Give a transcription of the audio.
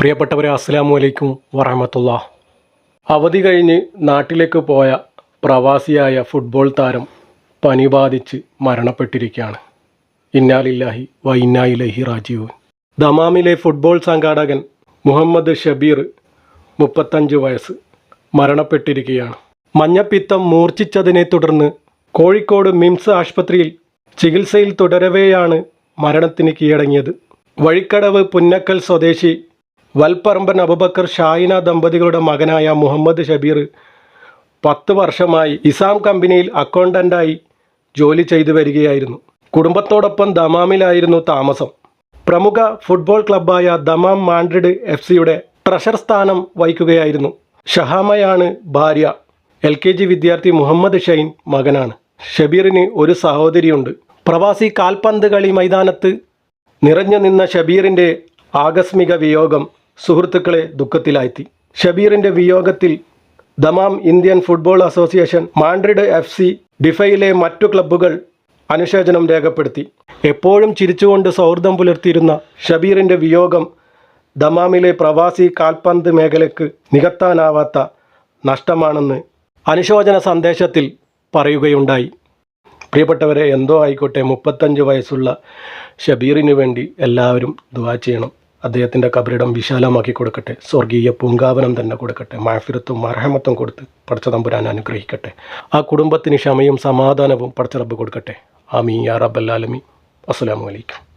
പ്രിയപ്പെട്ടവരെ അസ്സലാമു അലൈക്കും വറഹമത്തുള്ള അവധി കഴിഞ്ഞ് നാട്ടിലേക്ക് പോയ പ്രവാസിയായ ഫുട്ബോൾ താരം പനി ബാധിച്ച് മരണപ്പെട്ടിരിക്കുകയാണ്. ഇന്നാലില്ലാഹി വ ഇന്നായിലഹി രാജീവ് ദമാമിലെ ഫുട്ബോൾ സംഘാടകൻ മുഹമ്മദ് ഷബീർ മുപ്പത്തഞ്ച് വയസ്സ് മരണപ്പെട്ടിരിക്കുകയാണ്. മഞ്ഞപ്പിത്തം മൂർച്ഛിച്ചതിനെ തുടർന്ന് കോഴിക്കോട് മിംസ് ആശുപത്രിയിൽ ചികിത്സയിൽ തുടരവെയാണ് മരണത്തിന് കീഴടങ്ങിയത്. വഴിക്കടവ് പുന്നക്കൽ സ്വദേശി വൽപ്പറമ്പൻ അബുബക്കർ ഷായിന ദമ്പതികളുടെ മകനായ മുഹമ്മദ് ഷബീർ പത്ത് വർഷമായി ഇസാം കമ്പനിയിൽ അക്കൗണ്ടന്റായി ജോലി ചെയ്തു വരികയായിരുന്നു. കുടുംബത്തോടൊപ്പം ദമാമിലായിരുന്നു താമസം. പ്രമുഖ ഫുട്ബോൾ ക്ലബ്ബായ ദമാം മാൻഡ്രിഡ് എഫ് സിയുടെ ട്രഷർ സ്ഥാനം വഹിക്കുകയായിരുന്നു. ഷഹാമയാണ് ഭാര്യ. എൽ കെ ജി വിദ്യാർത്ഥി മുഹമ്മദ് ഷൈൻ മകനാണ്. ഷബീറിന് ഒരു സഹോദരിയുണ്ട്. പ്രവാസി കാൽപന്ത് കളി മൈതാനത്ത് നിറഞ്ഞു നിന്ന ഷബീറിന്റെ ആകസ്മിക വിയോഗം സുഹൃത്തുക്കളെ ദുഃഖത്തിലാഴ്ത്തി. ഷബീറിന്റെ വിയോഗത്തിൽ Dammam Indian Football Association Madrid F C ഡിഫയിലെ മറ്റു ക്ലബ്ബുകൾ അനുശോചനം രേഖപ്പെടുത്തി. എപ്പോഴും ചിരിച്ചുകൊണ്ട് സൗഹൃദം പുലർത്തിയിരുന്ന ഷബീറിന്റെ വിയോഗം ദമാമിലെ പ്രവാസി കാൽപന്ത് മേഖലയ്ക്ക് നികത്താനാവാത്ത നഷ്ടമാണെന്ന് അനുശോചന സന്ദേശത്തിൽ പറയുകയുണ്ടായി. പ്രിയപ്പെട്ടവരെ എന്തോ ആയിക്കോട്ടെ മുപ്പത്തഞ്ച് വയസ്സുള്ള ഷബീറിന് വേണ്ടി എല്ലാവരും ദുവാ ചെയ്യണം. അദ്ദേഹത്തിന്റെ കബറിടം വിശാലമാക്കി കൊടുക്കട്ടെ. സ്വർഗീയ പൂങ്കാവനം തന്നെ കൊടുക്കട്ടെ. മാഫിറത്തും അർഹമത്തും കൊടുത്ത് പടച്ചതമ്പുരാൻ അനുഗ്രഹിക്കട്ടെ. ആ കുടുംബത്തിന് ക്ഷമയും സമാധാനവും പടച്ചറബ് കൊടുക്കട്ടെ. ആമീ യാ റബ്ബല്ലാലമി അസ്സലാമു അലൈക്കും.